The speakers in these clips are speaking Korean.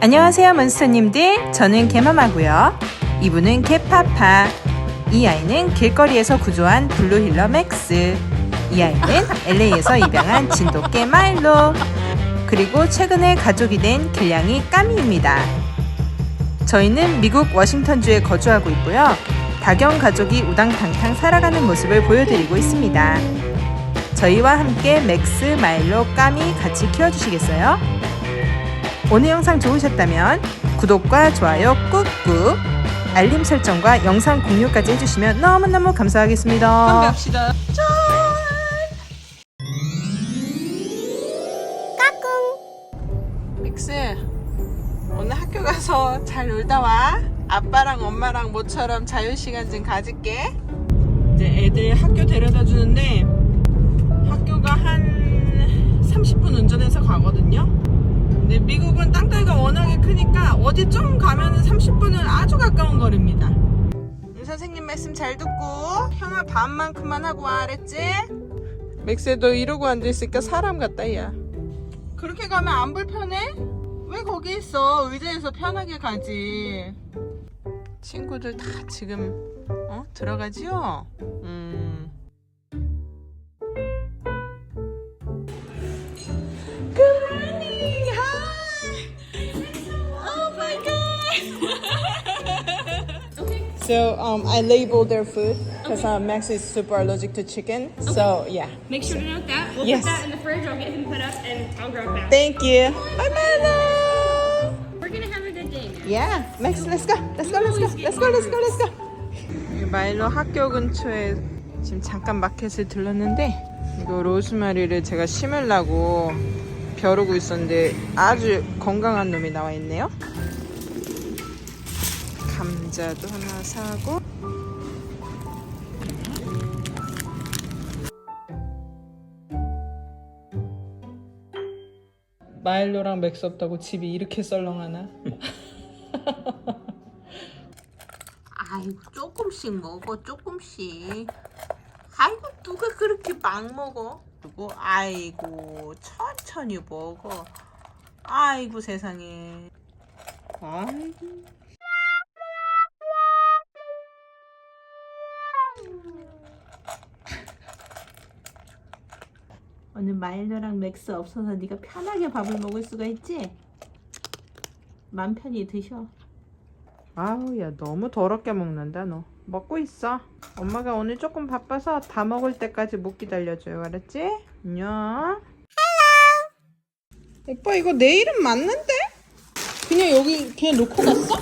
안녕하세요 몬스터님들. 저는 개마마고요. 이분은 개파파. 이 아이는 길거리에서 구조한 블루힐러 맥스. 이 아이는 LA에서 입양한 진돗개 마일로. 그리고 최근에 가족이 된 길냥이 까미입니다. 저희는 미국 워싱턴주에 거주하고 있고요. 다경 가족이 우당탕탕 살아가는 모습을 보여드리고 있습니다. 저희와 함께 맥스, 마일로, 까미 같이 키워주시겠어요? 오늘 영상 좋으셨다면 구독과 좋아요 꾹꾹 알림 설정과 영상 공유까지 해주시면 너무너무 감사하겠습니다. 건배합시다. 믹스 오늘 학교 가서 잘 놀다 와. 아빠랑 엄마랑 모처럼 자유 시간 좀 가질게. 이제 애들 학교 데려다 주는데 학교가 한 30분 운전해서 가거든요. 근데 미국은 땅덩이가 워낙에 크니까 어디 좀 가면은 30분은 아주 가까운 거리입니다. 음, 선생님 말씀 잘 듣고 형아 반만큼만 하고 와 알았지? 맥스도 이러고 앉아있으니까 사람 같다 야 그렇게 가면 안 불편해? 왜 거기 있어 의자에서 편하게 가지 친구들 다 지금 어? 들어가지요? 음. So um, I label their food because uh, Max is super allergic to chicken. So yeah. Make sure to note that. We'll Yes. put that in the fridge. I'll get him put up and I'll grab that. Thank you. Bye, Milo. We're gonna have a good day. now. Yeah, Max, let's go. Let's go. Let's go. Let's go. Let's go. Let's go. 마일로 학교 근처에 지금 잠깐 마켓을 들렀는데 이거 로즈마리를 제가 심으려고 벼르고 있었는데 아주 건강한 놈이 나와 있네요. 감자도 하나 사고. 마일로랑 맥스 없다고 집이 이렇게 썰렁하나? 아이고 조금씩 먹어 조금씩. 아이고 누가 그렇게 막 먹어? 그리고 아이고 천천히 먹어. 아이고 세상에. 아이고 오늘 마일로랑 맥스 없어서 네가 편하게 밥을 먹을 수가 있지? 맘 편히 드셔 아우 야 너무 더럽게 먹는다 너 먹고 있어 엄마가 오늘 조금 바빠서 다 먹을 때까지 못 기다려줘요 알았지? 안녕 오빠 이거 내 이름 맞는데? 그냥 여기 그냥 놓고 갔어?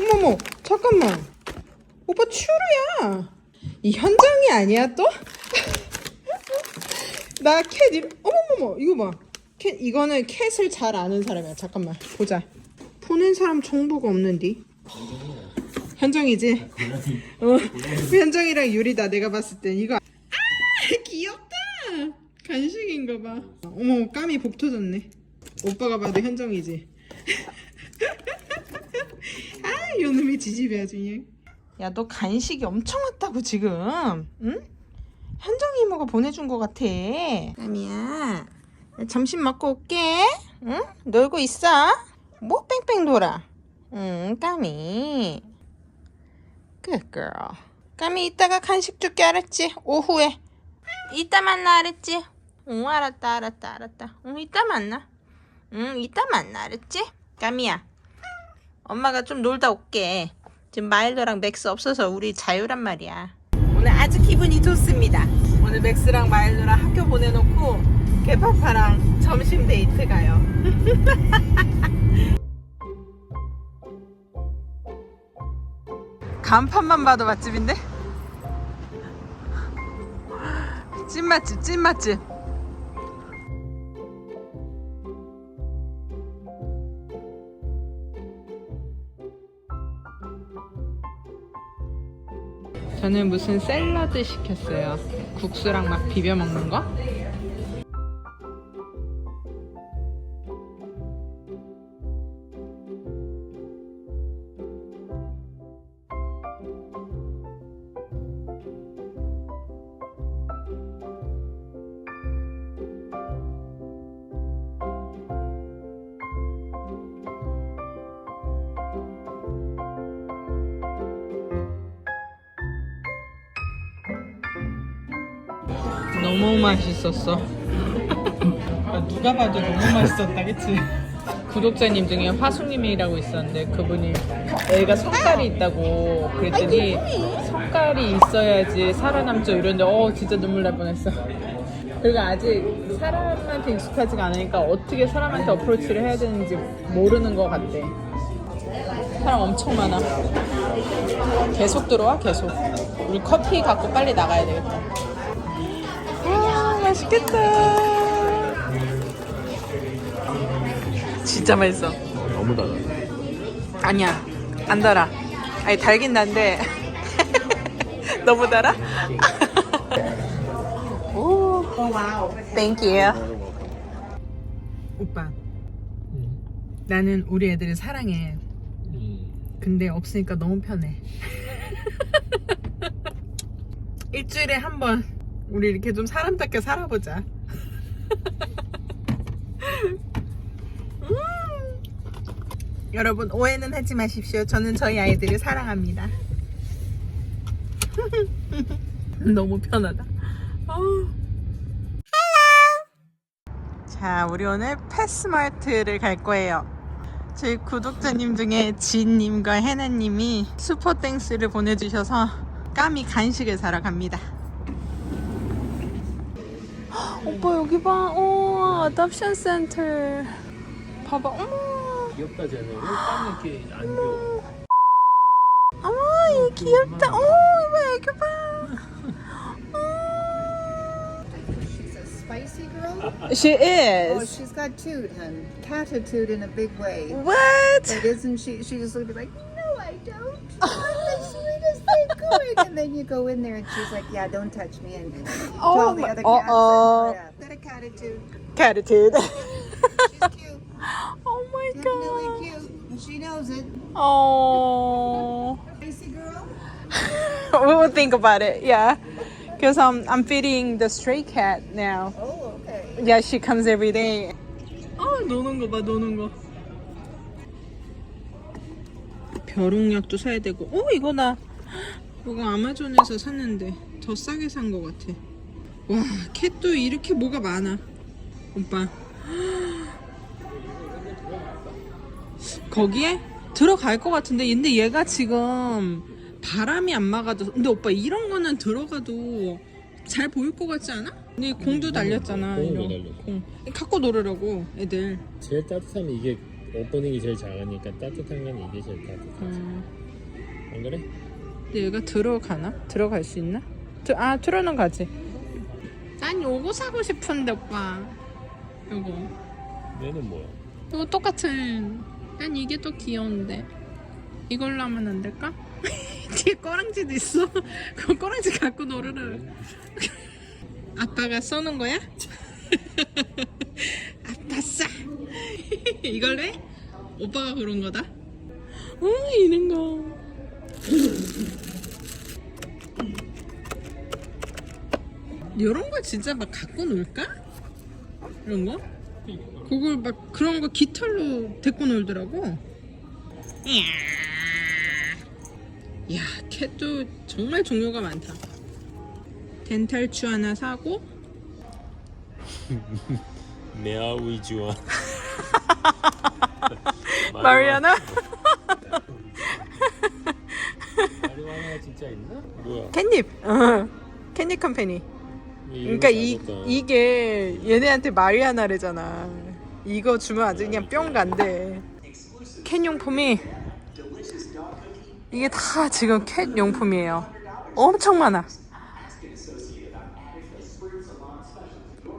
어머머 잠깐만 오빠 추루야 이 현정이 아니야 또? 나캣 이름 어머머머 이거 봐. 캣, 이거는 캣을 잘 아는 사람이야. 잠깐만 보자. 보낸 사람 정보가 없는디? 현정이지? 어, 현정이랑 유리다. 내가 봤을 땐 이거. 아 귀엽다! 간식인가 봐. 어머 까미 복 터졌네. 오빠가 봐도 현정이지? 아 요놈이 지집이 아주 그냥 야 너 간식이 엄청 왔다고 지금. 응? 현정이 이모가 보내준 것 같아. 까미야 나 점심 먹고 올게. 응? 놀고 있어? 뭐 뺑뺑 돌아? 응 까미. Good girl. 까미 이따가 간식 줄게 알았지? 오후에. 이따 만나 알았지? 응 알았다 알았다 알았다. 응 이따 만나. 응 이따 만나 알았지? 까미야 엄마가 좀 놀다 올게. 지금 마일더랑 맥스 없어서 우리 자유란 말이야 오늘 아주 기분이 좋습니다. 오늘 맥스랑 마일더랑 학교 보내놓고 개파파랑 점심 데이트 가요. 간판만 봐도 맛집인데? 찐맛집 찐맛집 저는 무슨 샐러드 시켰어요. 국수랑 막 비벼 먹는 거 그치? 구독자님 중에 화숙님이라고 있었는데 그분이 애가 성깔이 있다고 그랬더니 성깔이 있어야지 살아남죠 이런데 어 진짜 눈물 날 뻔했어. 그리고 아직 사람한테 익숙하지가 않으니까 어떻게 사람한테 어프로치를 해야 되는지 모르는 것 같대. 사람 엄청 많아. 계속 들어와 계속. 우리 커피 갖고 빨리 나가야 되겠다. 와 맛있겠다. 진짜 맛있어. 너무 달아. 아니야 안 달아. 아니 달긴 난데 너무 달아? 오, thank you. 오빠, 나는 우리 애들을 사랑해. 근데 없으니까 너무 편해. 일주일에 한 번 우리 이렇게 좀 사람답게 살아보자. 여러분 오해는 하지 마십시오. 저는 저희 아이들을 사랑합니다. 너무 편하다. 어우. 자, 우리 오늘 패스마트를 갈 거예요. 저희 구독자님 중에 진님과 해나님이 슈퍼땡스를 보내주셔서 까미 간식을 사러 갑니다. 헉, 오빠 여기 봐. 어, 어답션 센터. 봐봐. 어머. 귀엽다 쟤는. 왜 땀이 이렇게 안 귀여워? 어머, 얘 귀엽다. 어, 이봐, 여기 봐. She's a spicy girl. She Oh, is. she's got toot, hun. Catitude in a big way. What? But isn't she? She just looked like, no, I don't. I'm the sweetest thing going. And then you go in there and she's like, yeah, don't touch me. And to Oh all the my- other cats. uh-oh. And, yeah, got a catitude. Attitude. She's cute. Oh Definitely god. cute. And she knows it. Oh. Spicy girl. we will think about it. Yeah. Because um, I'm feeding the stray cat now. Oh, okay. Yeah, she comes every day. 아, 노는 거 봐, 노는 거. 벼룩약도 사야 되고. 어, 이거 나 이거 아마존에서 샀는데 더 싸게 산 거 같아. 와, 캣도 이렇게 뭐가 많아. 오빠. 거기에 들어갈 것 같은데 근데 얘가 지금 바람이 안 막아도 근데 오빠 이런 거는 들어가도 잘 보일 것 같지 않아? 근데 공도 달렸잖아 공도 이런 달렸고. 공. 갖고 놀으라고 애들 제일 따뜻하면 이게 오프닝이 제일 작으니까 따뜻한 건 이게 제일 따뜻하지. 음. 안 그래? 근데 얘가 들어가나? 들어갈 수 있나? 드- 아 들어는 가지 난 요거 사고 싶은데 오빠 요거 얘는 뭐야? 이거 똑같은 난 이게 더 귀여운데 이걸로 하면 안 될까? 뒤에 꼬랑지도 있어 그 꼬랑지 갖고 놀으라 아빠가 써는 거야? 아빠 싸 이걸로 해? 오빠가 그런 거다? 어 이런 거 이런 거 진짜 막 갖고 놀까? 이런 거? 그걸 막 그런 거 깃털로 데리고 놀더라고. 이야, 야, 캣도 정말 종류가 많다. 덴탈추 하나 사고, 메아 위주와. 마리아나 마리화나가 진짜 있나? 뭐야? 캣닙, 어, 캣닙 컴퍼니. 그러니까 이 이게 얘네한테 마리아나래잖아. 이거 주면 아주 그냥 뿅 간대. 캣 용품이 이게 다 지금 캣 용품이에요. 엄청 많아.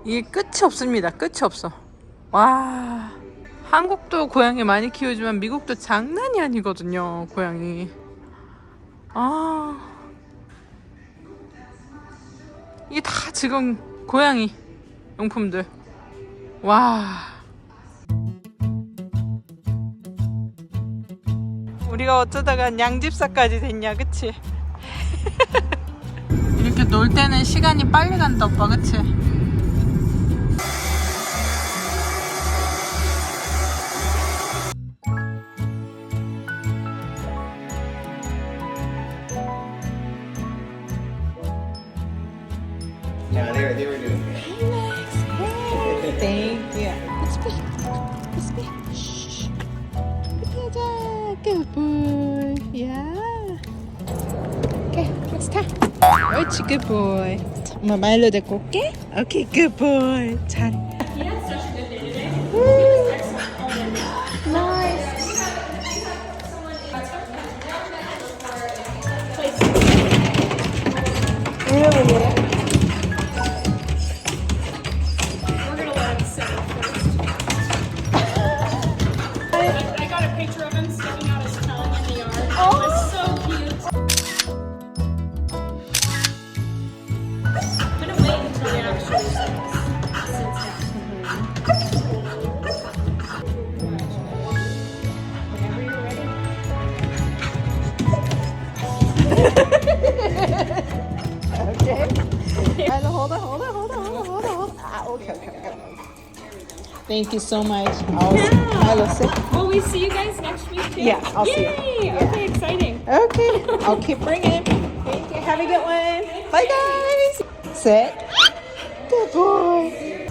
이게 끝이 없습니다. 끝이 없어. 와. 한국도 고양이 많이 키우지만 미국도 장난이 아니거든요. 고양이. 아. 이게 다 지금 고양이 용품들. 와. 우리가 어쩌다가 양집사까지 됐냐, 그치? 이렇게 놀 때는 시간이 빨리 간다, 오빠, 그치? Good boy. 엄마 마일로 데리고 올게. Okay, good boy. good was excellent Thank you so much. I'll, Milo, sit. Will we see you guys next week too? Yeah, I'll see you. Yay! Okay, exciting. Okay, I'll keep bringing. Thank you. Have a good one. Bye, guys. Sit. Good boy.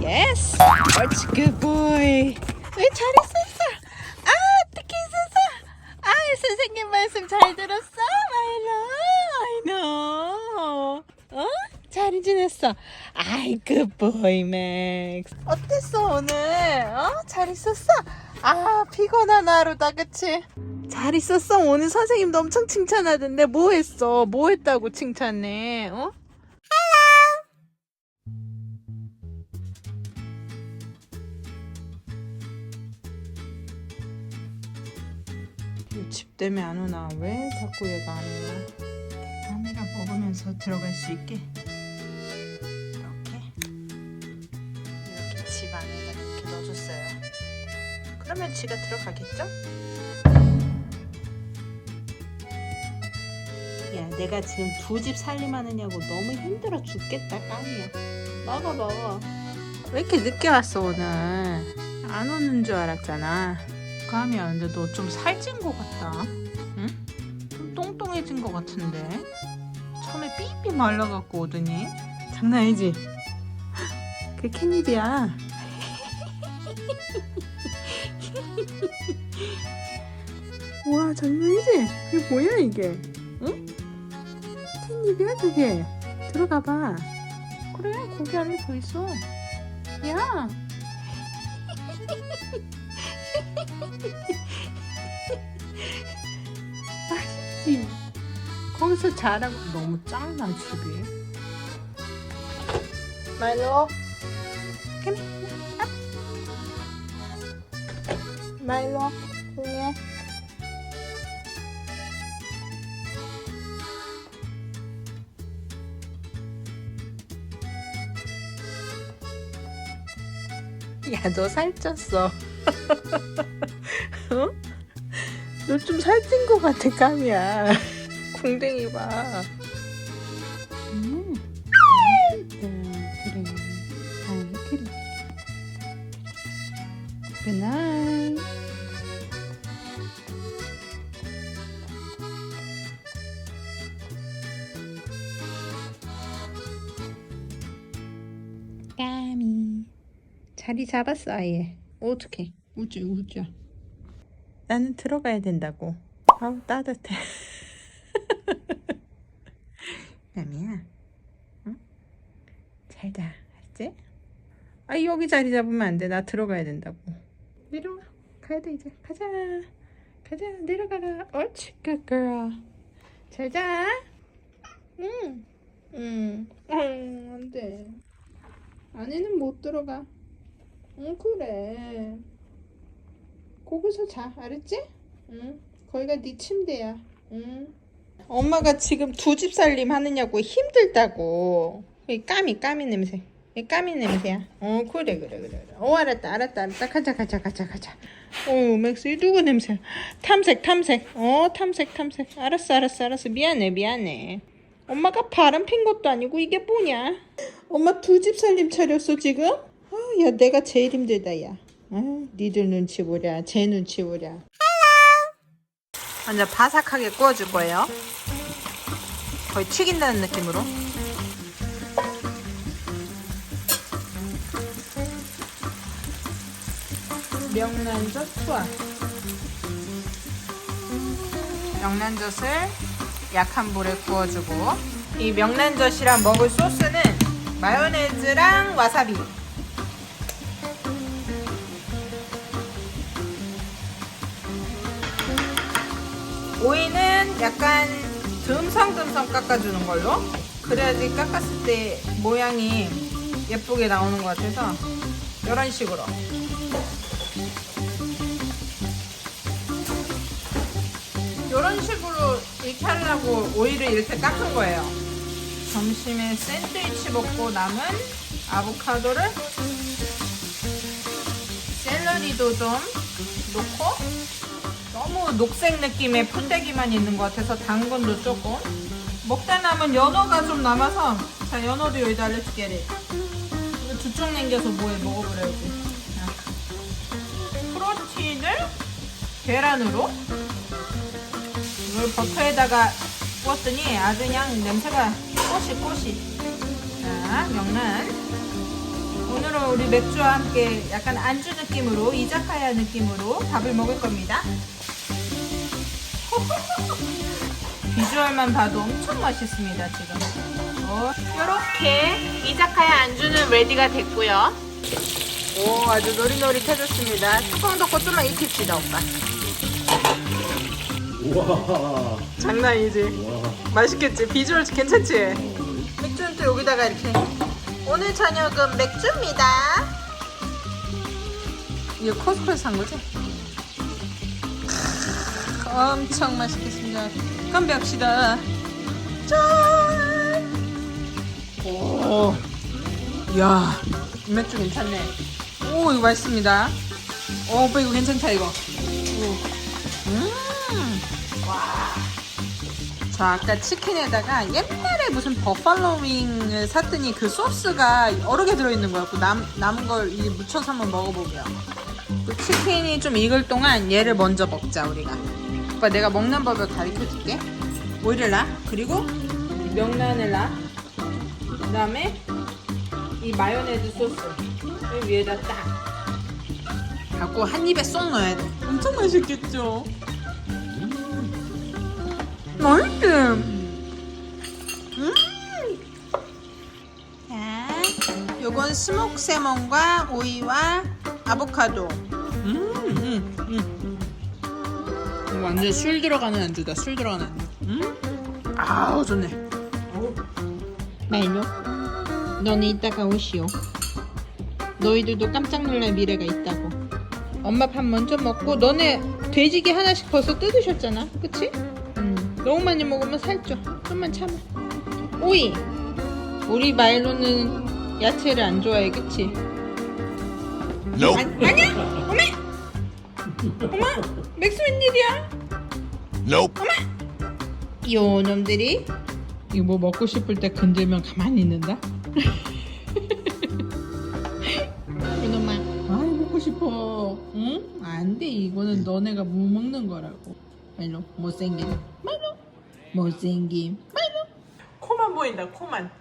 Yes. What's good boy? 왜 잘했었어? 아, 어떻게 있었어? 아, 선생님 말씀 잘 들었어? 마일로. I know. 어? 잘 지냈어. 아이, good boy, 맥스. 어땠어, 오늘? 어? 잘 있었어? 아, 피곤한 하루다, 그치? 잘 있었어? 오늘 선생님도 엄청 칭찬하던데 뭐 했어? 뭐 했다고 칭찬해? 어? 집 때문에 안 오나? 왜 자꾸 얘가 안 오나? 카메라 먹으면서 들어갈 수 있게 지가 들어가겠죠? 야, 내가 지금 두 집 살림하느냐고 너무 힘들어 죽겠다, 까미야. 먹어, 먹어. 왜 이렇게 늦게 왔어, 오늘? 안 오는 줄 알았잖아. 까미야, 근데 너 좀 살찐 것 같다. 응? 좀 똥똥해진 것 같은데? 처음에 삐삐 말라갖고 오더니? 장난 아니지? 그게 캣닙이야. 와, 장난이지? 이게 뭐야, 이게? 응? 캣닙이야 그게 들어가봐 그래 거기 안에 더 있어 야 맛있지 거기서 자라고 너무 집이 마일로 come here. 마일로 조용해 야, 너 살쪘어. 어? 너 좀 살찐 것 같아, 까미야. 궁뎅이 봐. 까미. 자리 잡았어 아예. 어떡해. 우쭈 우쭈 나는 들어가야 된다고. 아우 따뜻해. 남이야 응? 잘자 알지? 아 여기 자리 잡으면 안 돼. 나 들어가야 된다고. 내려와. 가야 돼 이제. 가자. 가자 내려가라. 옳지 good girl 잘자. 응. 응. 응, 안 돼. 안에는 못 들어가. 응, 그래. 거기서 자, 알았지? 응. 거기가 네 침대야. 응. 엄마가 지금 두 집 살림 하느냐고 힘들다고. 이 까미, 까미 냄새. 이 까미 냄새야. 어, 그래, 그래, 그래. 어, 알았다, 알았다, 알았다. 가자, 가자, 가자, 가자. 어, 맥스, 이 누구 냄새? 탐색, 탐색. 어, 탐색, 탐색. 알았어, 알았어, 알았어. 미안해, 미안해. 엄마가 바람 핀 것도 아니고 이게 뭐냐? 엄마 두 집 살림 차렸어 지금? 아, 야 내가 제일 힘들다 야. 아, 니들 눈치 보랴, 제 눈치 보랴. 먼저 바삭하게 구워줄 거예요. 거의 튀긴다는 느낌으로. 명란젓 투하. 명란젓을 약한 불에 구워주고 이 명란젓이랑 먹을 소스는 마요네즈랑 와사비. 오이는 약간 듬성듬성 깎아주는 걸로. 그래야지 깎았을 때 모양이 예쁘게 나오는 것 같아서 이런 식으로. 이런 식으로 이렇게 하려고 오이를 이렇게 깎은 거예요 점심에 샌드위치 먹고 남은 아보카도를 샐러리도 좀 넣고 너무 녹색 느낌의 푼대기만 있는 것 같아서 당근도 조금 먹다 남은 연어가 좀 남아서 자 연어도 여기다 이거 두쪽 남겨서 뭐해 자. 프로틴을 계란으로 이걸 버터에다가 구웠더니 아주 그냥 냄새가 꼬시 꼬시. 자 명란. 오늘은 우리 맥주와 함께 약간 안주 느낌으로 이자카야 느낌으로 밥을 먹을 겁니다. 비주얼만 봐도 엄청 맛있습니다 지금. 어, 이렇게 이자카야 안주는 레디가 됐고요. 오 아주 노릿노릿해졌습니다. 뚜껑 덮고 좀만 익힙시다 오빠. 우와. 장난이지? 와. 맛있겠지? 비주얼 괜찮지? 맥주는 또 여기다가 이렇게. 오늘 저녁은 맥주입니다. 이거 코스코에서 산 거지? 엄청 맛있겠습니다. 건배합시다. 짠! 오, 야 맥주 괜찮네. 오 이거 맛있습니다. 오 오빠 이거 괜찮다 이거. 오. 음. 자 아까 치킨에다가 옛날에 무슨 버팔로윙을 샀더니 그 소스가 여러 개 들어있는 거였고 남, 남은 걸 묻혀서 한번 먹어보게요. 그 치킨이 좀 익을 동안 얘를 먼저 먹자 우리가. 오빠 내가 먹는 법을 가르쳐 줄게. 오이를 놔 그리고 명란을 놔 그 다음에 이 마요네즈 소스 을 위에다 딱 갖고 한 입에 쏙 넣어야 돼. 엄청 맛있겠죠 맛있지? 음. 자, 요건 스모크 세몬과 오이와 아보카도. 음, 음, 음. 이거 완전 술 들어가는 안주다. 술 들어가는 안주. 음, 아우 좋네. 마일로, 너네 이따가 오시오. 너희들도 깜짝 놀랄 미래가 있다고. 엄마 밥 먼저 먹고 너네 돼지기 하나씩 벌써 뜯으셨잖아. 그치? 음, 너무 많이 먹으면 살쪄. 좀만 참아. 오이. 우리 마일로는 야채를 안 좋아해, 그치? Nope. 아니, 아니야? 어메! 엄마! 맥스 웬일이야? Nope. 요 놈들이 이거 뭐 먹고 싶을 때 건들면 가만히 있는다? 이놈아 아이 먹고 싶어 응? 안 돼 이거는 너네가 못 먹는 거라고 말로 못생긴 못생김 말로 코만 보인다 코만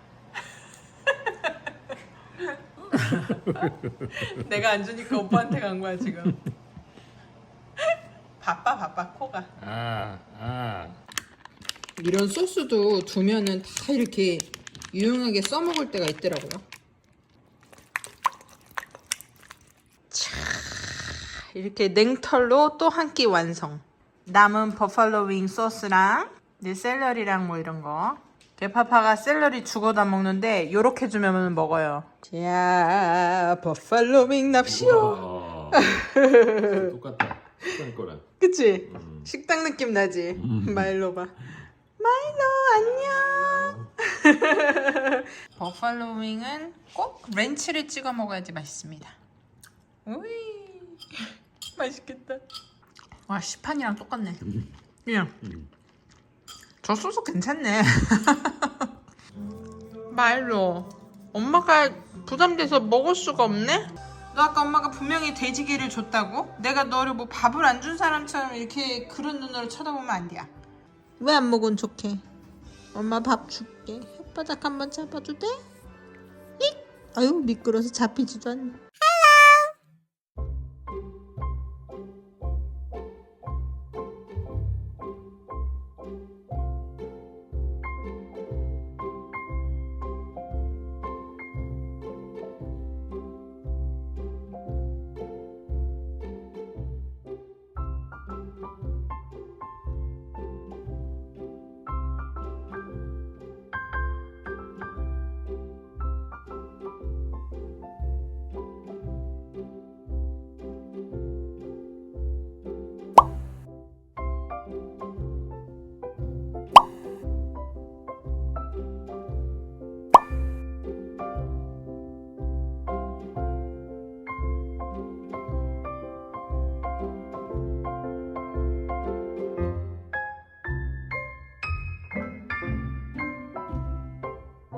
내가 안 주니까 오빠한테 간 거야 지금 바빠 바빠 코가 아, 아. 이런 소스도 두면은 다 이렇게 유용하게 써먹을 때가 있더라고요. 차, 이렇게 냉털로 또 한 끼 완성. 남은 버팔로 윙 소스랑 이제 샐러리랑 뭐 이런 거. 개파파가 샐러리 죽어도 안 먹는데 요렇게 주면 먹어요. 자, 버팔로 윙 납시오. 와. 똑같다. 식당 거랑. 그치? 음. 식당 느낌 나지? 마일로 봐. 마일로 안녕. 버팔로 윙은 꼭 렌치를 찍어 먹어야지 맛있습니다. 우이 맛있겠다. 와 시판이랑 똑같네. 그냥 저 소스 괜찮네. 마일로 엄마가 부담돼서 먹을 수가 없네. 너 아까 엄마가 분명히 돼지기를 줬다고? 내가 너를 뭐 밥을 안 준 사람처럼 이렇게 그런 눈으로 쳐다보면 안 돼. 왜 안 먹은 척해? 엄마 밥 줄게. 혓바닥 한번 잡아도 돼? 익! 아유 미끄러서 잡히지도 않네.